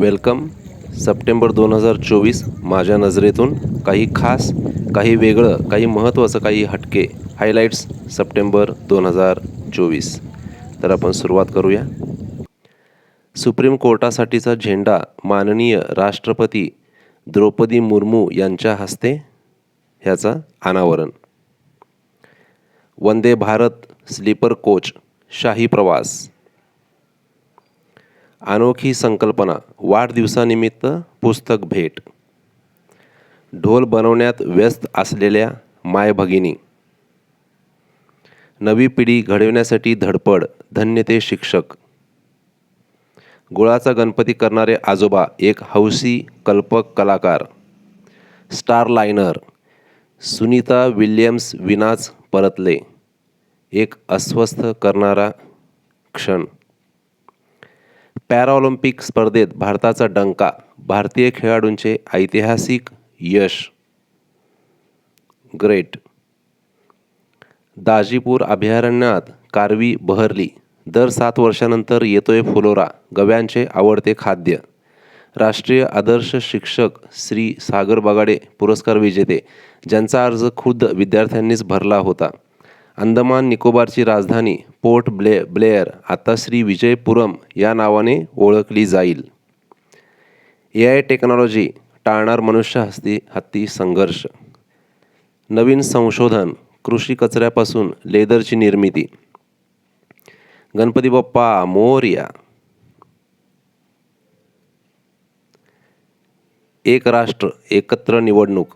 Welcome. September दोन हजार चोवीस माझ्या नजरेतून काही खास काही वेगळं काही महत्त्वाचं काही हटके हायलाईट्स सप्टेंबर दोन हजार चोवीस. तर आपण सुरुवात करूया. सुप्रीम कोर्टासाठीचा झेंडा माननीय राष्ट्रपती द्रौपदी मुर्मू यांच्या हस्ते ह्याचं अनावरण. वंदे भारत स्लीपर कोच शाही प्रवास. अनोखी संकल्पना वाढदिवसानिमित्त पुस्तक भेट. ढोल बनवण्यात व्यस्त असलेल्या माय भगिनी. नवी पिढी घडविण्यासाठी धडपड धन्य ते शिक्षक. गुळाचा गणपती करणारे आजोबा एक हौसी कल्पक कलाकार. स्टार लायनर सुनीता विल्यम्स विनाच परतले. एक अस्वस्थ करणारा क्षण. पॅराऑलिम्पिक स्पर्धेत भारताचा डंका भारतीय खेळाडूंचे ऐतिहासिक यश. ग्रेट. दाजीपूर अभयारण्यात कारवी बहरली. दर सात वर्षानंतर येतोय फुलोरा गव्यांचे आवडते खाद्य. राष्ट्रीय आदर्श शिक्षक श्री सागर बगाडे पुरस्कार विजेते ज्यांचा अर्ज खुद्द विद्यार्थ्यांनीच भरला होता. अंदमान निकोबारची राजधानी पोर्ट ब्ले ब्लेअर आता श्री विजयपुरम या नावाने ओळखली जाईल. ए आय टेक्नॉलॉजी टाळणार मनुष्य हस्ती हत्ती संघर्ष. नवीन संशोधन कृषी कचऱ्यापासून लेदरची निर्मिती. गणपती बाप्पा मोरया. एक राष्ट्र एकत्र निवडणूक.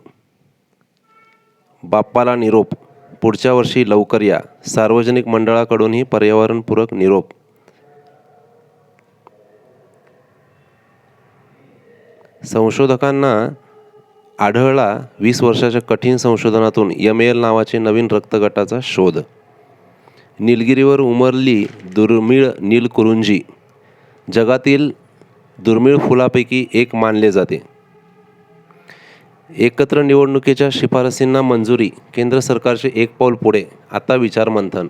बाप्पाला निरोप. पुढच्या वर्षी लवकर या. सार्वजनिक मंडळाकडूनही पर्यावरणपूरक निरोप. संशोधकांना आढळला वीस वर्षाच्या कठीण संशोधनातून यम एल नावाचे नवीन रक्तगटाचा शोध. निलगिरीवर उमरली दुर्मिळ नीलकुरुंजी. जगातील दुर्मिळ फुलापैकी एक मानले जाते. एकत्र निवडणुकीच्या शिफारसींना मंजुरी केंद्र सरकारचे एक पाऊल पुढे आता विचार मंथन.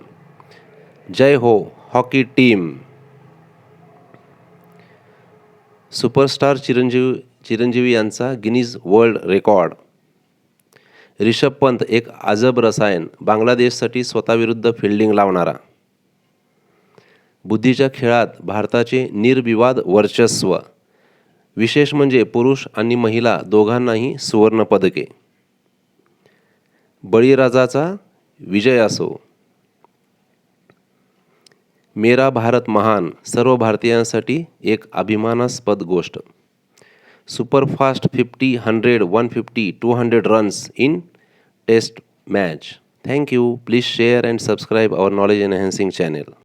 जय हो हॉकी टीम. सुपरस्टार चिरंजीव चिरंजीवी यांचा Guinness world record. Rishabh Pant एक अजब रसायन बांगलादेशसाठी स्वतःविरुद्ध फिल्डिंग लावणारा. बुद्धीच्या खेळात भारताचे निर्विवाद वर्चस्व. विशेष म्हणजे पुरुष आणि महिला दोघांनाही सुवर्णपदके. बळीराजाचा विजय असो. मेरा भारत महान सर्व भारतीयांसाठी एक अभिमानास्पद गोष्ट. Superfast fifty hundred one fifty two hundred runs in test match. Thank you please share and subscribe our knowledge enhancing channel.